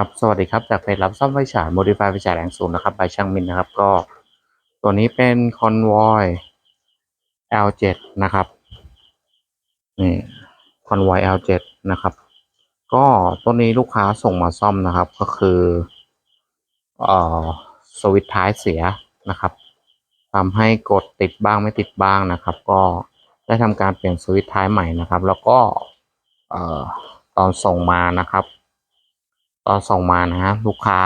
ครับสวัสดีครับจากเพจรับซ่อมไฟฉาย Modify ไฟฉายแรงสูงนะครับบช่างมินนะครับ ก็ตัวนี้เป็น Convoy L7 นะครับนี่ Convoy L7 นะครับ ก็ตัวนี้ลูกค้าส่งมาซ่อมนะครับ ก็คือเอ่อสวิตช์ท้ายเสียนะครับทำให้กดติดบ้างไม่ติดบ้างนะครับ ก็ได้ทำการเปลี่ยนสวิตช์ท้ายใหม่นะครับ แล้วก็เอ่อตอนส่งมานะครับ ตอนส่งมานะฮะลูกค้า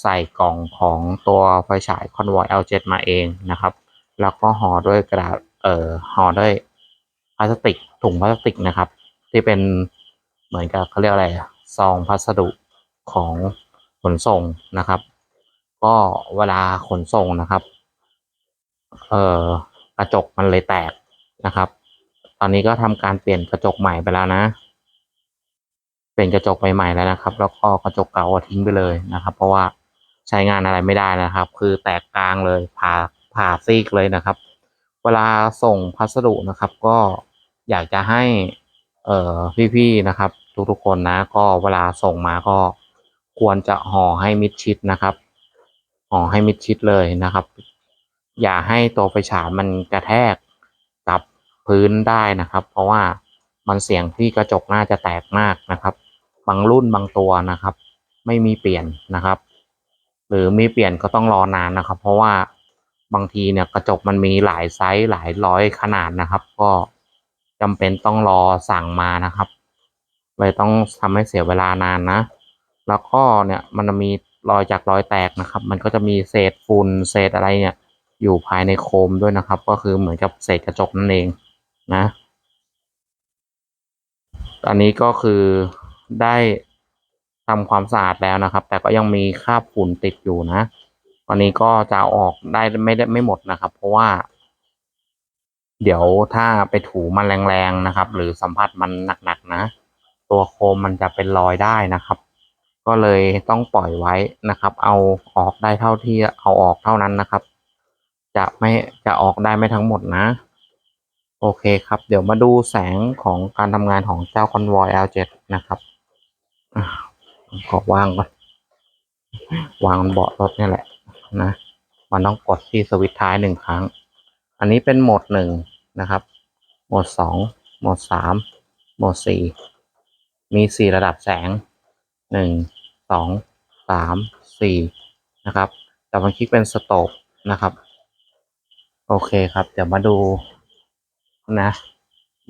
ใส่กล่องของตัวไฟฉาย Convoy L7 มาเองนะครับ แล้วก็ห่อด้วยกระดาษเอ่อห่อด้วยพลาสติกถุงพลาสติกนะครับ ที่เป็นเหมือนกับเขาเรียกอะไรซองพัสดุของขนส่งนะครับ ก็เวลาขนส่งนะครับเอ่อกระจกมันเลยแตกนะครับ ตอนนี้ก็ทำการเปลี่ยนกระจกใหม่ไปแล้วนะ เป็นกระจกใหม่ๆแล้วนะครับ แล้วก็กระจกเก่าทิ้งไปเลยนะครับ เพราะว่าใช้งานอะไรไม่ได้นะครับ คือแตกกลางเลยผ่าผ่าซีกเลยนะครับ เวลาส่งพัสดุนะครับ ก็อยากจะให้เอ่อพี่ๆนะครับ ทุกๆคนนะ ก็เวลาส่งมาก็ควรจะห่อให้มิดชิดนะครับห่อให้มิดชิดเลยนะครับ อย่าให้ตัวไฟฉายมันกระแทกกับพื้นได้นะครับ เพราะว่ามันเสี่ยงที่กระจกน่าจะแตกมากนะครับ บางรุ่นบางตัวนะครับ ไม่มีเปลี่ยนนะครับ หรือมีเปลี่ยนก็ต้องรอนานนะครับ เพราะว่าบางทีเนี่ยกระจกมันมีหลายไซส์หลายร้อยขนาดนะครับ ก็จำเป็นต้องรอสั่งมานะครับเลยต้องทำให้เสียเวลานานนะ แล้วก็เนี่ยมันจะมีรอยจากรอยแตกนะครับ มันก็จะมีเศษฝุ่นเศษอะไรเนี่ย อยู่ภายในโคมด้วยนะครับ ก็คือเหมือนกับเศษกระจกนั่นเองนะตอนนี้ก็คือ ได้ทำความสะอาดแล้วนะครับ แต่ก็ยังมีคราบฝุ่นติดอยู่นะวันนี้ก็จะออกได้ไม่ได้ไม่หมดนะครับ เพราะว่า เดี๋ยวถ้าไปถูมันแรงๆนะครับ หรือสัมผัสมันหนักๆนะ ตัวโคมมันจะเป็นรอยได้นะครับ ก็เลยต้องปล่อยไว้นะครับ เอาออกได้เท่าที่เอาออกเท่านั้นนะครับ จะไม่จะออกได้ไม่ทั้งหมดนะ โอเคครับ เดี๋ยวมาดูแสงของการทำงานของเจ้า Convoy L7 นะครับ ขอวางก่อน วางบนเบาะรถนี่แหละ นะ มันต้องกดที่สวิตช์ท้ายหนึ่งครั้ง อันนี้เป็นโหมดหนึ่งนะครับ โหมดสองโหมดสามโหมดสี่มีสี่ระดับแสงหนึ่งสองสามสี่นะครับ แต่มันคลิกเป็นสโตปนะครับ โอเคครับ เดี๋ยวมาดูนะ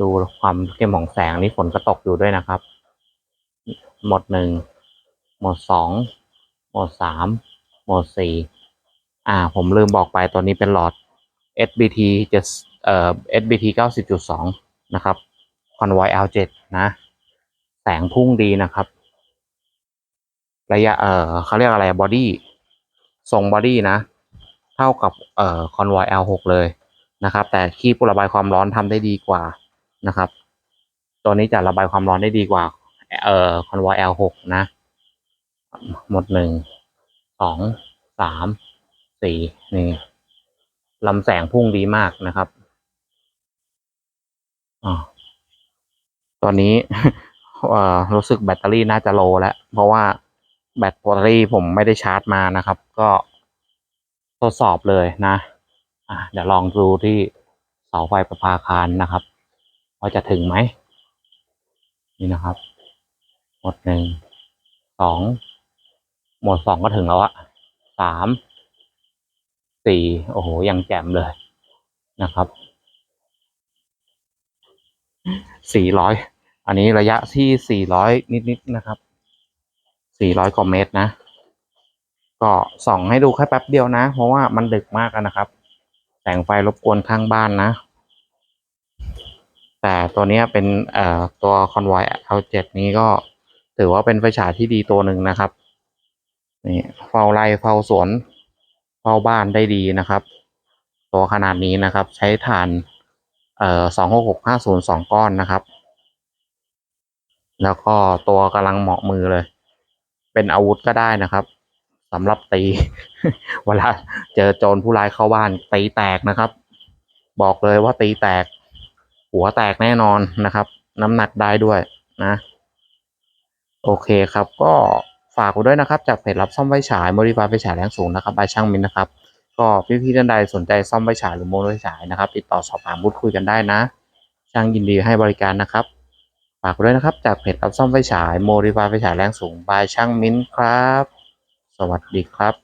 ดูความเข้มของแสงนี่ฝนก็ตกอยู่ด้วยนะครับ หมดหนึ่งหมดสองหมดสามหมดสี่อ่า ผมลืมบอกไปตัวนี้เป็นหลอด SBT จะเอ่อ SBT 90.2 นะครับ Convoy L7 นะ แสงพุ่งดีนะครับ ระยะ เอ่อเขาเรียกอะไรบอดี้ทรงบอดี้นะ เท่ากับ เอ่อ Convoy L6 เลยนะครับ แต่คีบระบายความร้อนทำได้ดีกว่านะครับ ตัวนี้จะระบายความร้อนได้ดีกว่า เอ่อ Convoy L6 นะ หมดหนึ่งสองสามสี่นี่ลำแสงพุ่งดีมากนะครับอ๋อตอนนี้เอ่อรู้สึกแบตเตอรี่น่าจะโลแล้ว เพราะว่าแบตเตอรี่ผมไม่ได้ชาร์จมานะครับ ก็ทดสอบเลยนะอะเดี๋ยวลองดูที่เสาไฟประภาคารนะครับ ว่าจะถึงไหม นี่นะครับ หมดหนึ่ง สอง หมดสองก็ถึงแล้วอะสาม สี่ โอ้โห ยังแจ่มเลยนะครับ สี่ร้อย อันนี้ระยะที่สี่ร้อยนิดๆนะครับ สี่ร้อยกว่าเมตรนะ ก็ส่องให้ดูแค่แป๊บเดียวนะ เพราะว่ามันดึกมากนะครับ แสงไฟรบกวนข้างบ้านนะแต่ตัวนี้เป็นเอ่อตัว Convoy L7 นี้ก็ ถือว่าเป็นไฟฉายที่ดีตัวหนึ่งนะครับนี่เฝ้าไร่เฝ้าสวนเฝ้าบ้านได้ดีนะครับ ตัวขนาดนี้นะครับ ใช้ถ่านเอ่อสองหกหกห้าศูนย์สองก้อนนะครับ แล้วก็ตัวกำลังเหมาะมือเลย เป็นอาวุธก็ได้นะครับสำหรับตี เวลาเจอโจรผู้ร้ายเข้าบ้านตีแตกนะครับ บอกเลยว่าตีแตก หัวแตกแน่นอนนะครับ น้ำหนักได้ด้วยนะ โอเคครับก็ฝากกูด้วยนะครับ จากเพจรับซ่อมไฟฉายโมดิฟารไฟฉายแรงสูงนะครับบายช่างมินนะครับ ก็พี่ๆท่านใดสนใจซ่อมไฟฉายหรือโมดิฟายไฟฉายนะครับ ติดต่อสอบถามพูดคุยกันได้นะ ช่างยินดีให้บริการนะครับฝากกูด้วยนะครับจากเพจรับซ่อมไฟฉายโมดิฟายไฟฉายแรงสูงบายช่างมินครับ สวัสดีครับ